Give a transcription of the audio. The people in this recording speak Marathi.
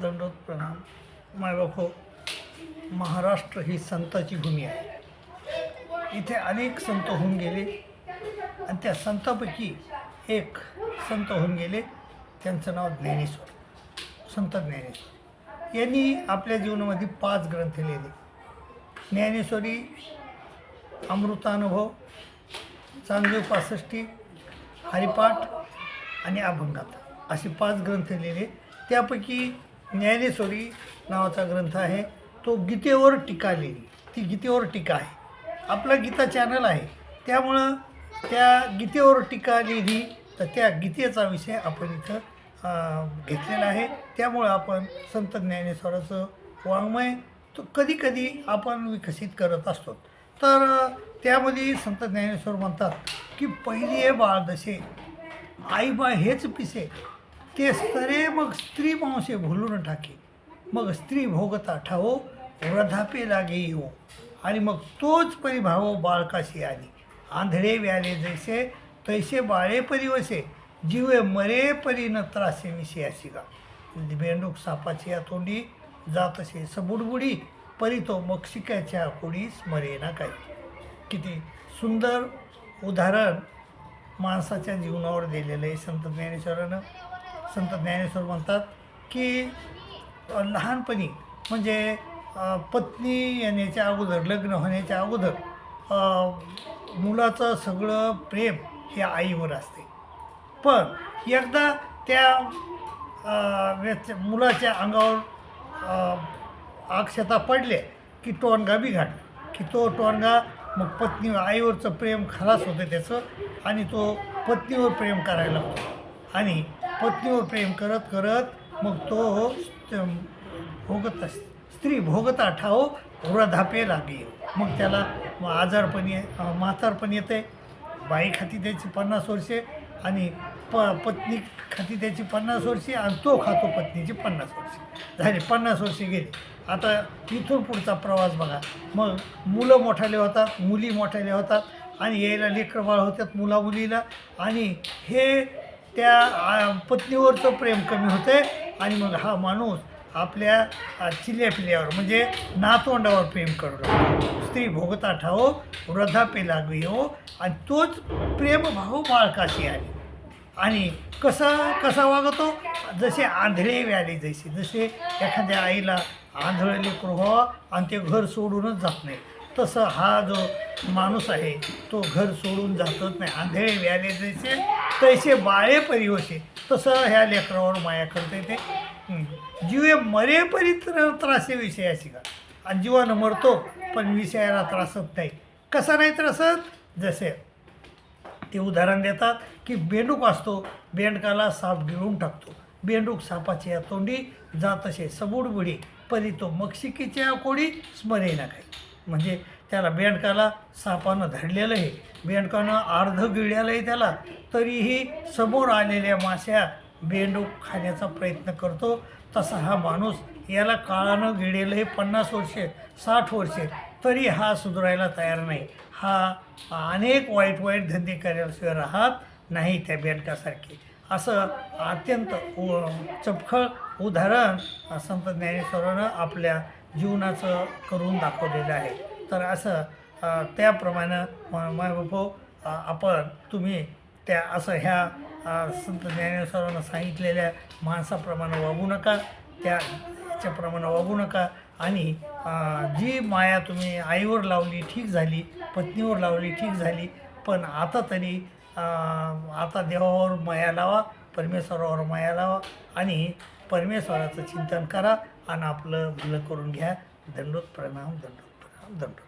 दंडोत प्रणाम. मायबापो महाराष्ट्र ही संताची भूमी आहे. इथे अनेक संत होऊन गेले आणि त्या संतापैकी एक संत होऊन गेले. त्यांचं नाव ज्ञानेश्वर संत ज्ञानेश्वर. यांनी आपल्या जीवनामध्ये पाच ग्रंथ लिहिले. ज्ञानेश्वरी अमृतानुभव चांगदेव पासष्टी हरिपाठ आणि अभंगात असे पाच ग्रंथ लिहिले. त्यापैकी ज्ञानेश्वरी नावाचा ग्रंथ आहे. तो गीतेवर टीका लिहिली ती गीतेवर टीका आहे. आपला गीता चॅनल आहे. त्यामुळं त्या गीतेवर टीका लिहिली तर त्या गीतेचा विषय आपण इथं घेतलेला आहे. त्यामुळं आपण संत ज्ञानेश्वराचं वाङ्मय तो कधी कधी आपण विकसित करत असतो. तर त्यामध्ये संत ज्ञानेश्वर म्हणतात की पहिली बाळ दशे आई बा हेच पिसे ते स्तरे मग स्त्री मांसे भुलून टाके. मग स्त्री भोगता ठावो वृद्धापे लागे येऊ आणि मग तोच परिभाव बाळकाशी आली. आंधळे व्याले जैसे तैसे बाळे परिवसे. जीवे मरे परी न त्रासे विषय अशी का बेंडूक सापाची या तोंडी जातसे सबुडबुडी परी तो मक्षिकाच्या कोडी स्मरे ना काही. किती सुंदर उदाहरण माणसाच्या जीवनावर दिलेलं आहे संत ज्ञानेश्वरानं. संत ज्ञानेश्वर म्हणतात की लहानपणी म्हणजे पत्नी येण्याच्या अगोदर लग्न होण्याच्या अगोदर मुलाचं सगळं प्रेम हे आईवर असते. पण एकदा त्या व्यक्ती- मुलाच्या अंगावर अक्षता पडले की टोणगा बिघाडला. की तो टोणगा मग पत्नी आईवरचं प्रेम खलास होतं त्याचं आणि तो पत्नीवर प्रेम करायला लागतो. आणि पत्नीवर प्रेम करत करत मग तो भोगत स्त्री भोगता ठाव वृधापे लागे. मग त्याला मग आजारपण ये म्हातारपण येते. बाई खाती त्याची पन्नास वर्षे आणि प पत्नी खाती त्याची पन्नास वर्षे आणि तो खातो पत्नीची पन्नास वर्षे. झाले पन्नास वर्षे गेले. आता इथून पुढचा प्रवास बघा. मग मुलं मोठाले होतात मुली मोठाले होतात आणि यायला लेकरबाळ होतात मुला मुलीला आणि हे त्या पत्नीवरचं प्रेम कमी होतं आणि मग हा माणूस आपल्या चिल्या पिल्यावर म्हणजे नातवंडावर प्रेम करू लागतो. स्त्री भोगता ठावो वृद्धापे लागू येऊ आणि तोच प्रेमभाव बाळकाशी आली. आणि कसा कसा वागतो? जसे आंधळे व्याले जसे जसे एखाद्या आईला आंधळले लेकरू व्हावं आणि ते घर सोडूनच जात नाही. तसं हा जो माणूस आहे तो घर सोडून जातच नाही. आंधळे व्याले जैसे तैसे बाळे परिवसे तसं ह्या लेकरावर माया करता येते. जीवे मरेपरी तर त्रासे विषयाची का? आणि जीवानं मरतो पण विषयाला त्रासत नाही. कसा नाही त्रासत? जसे ते उदाहरण देतात की बेंडूक असतो बेंडकाला साप गिळून टाकतो. बेंडूक सापाची या तोंडी जात असे सबुडबुडी परी तो मक्षिकेच्या कोडी स्मरे ना काही. म्हणजे त्याला बेंडकाला सापानं धरलेलं आहे. बेंडकानं अर्ध गिळलेलं आहे त्याला. तरीही समोर आलेल्या माश्या बेंडूक खाण्याचा प्रयत्न करतो. तसा हा माणूस याला काळानं गिळलेलं पन्नास वर्षे साठ वर्षे. तरी हा सुधारायला तयार नाही. हा अनेक वाईट वाईट धंदे करायलाशिवाय राहत नाही त्या बेंडकासारखे. असं अत्यंत उ चपखळ उदाहरण संत ज्ञानेश्वरानं आपल्या जीवनाचं करून दाखवलेलं आहे. तर असं त्याप्रमाणं त्याप्रमाणे मायबापो आपण तुम्ही त्या असं ह्या संत ज्ञानेश्वरांना सांगितलेल्या माणसाप्रमाणे वागू नका त्या त्याच्याप्रमाणे वागू नका आणि जी माया तुम्ही आईवर लावली ठीक झाली पत्नीवर लावली ठीक झाली पण आता तरी आता देवावर माया लावा परमेश्वरावर माया लावा आणि परमेश्वराचं चिंतन करा आणि आपलं भलं करून घ्या. दंडोत प्रणाम दंडोत. प्रणाम दंडोत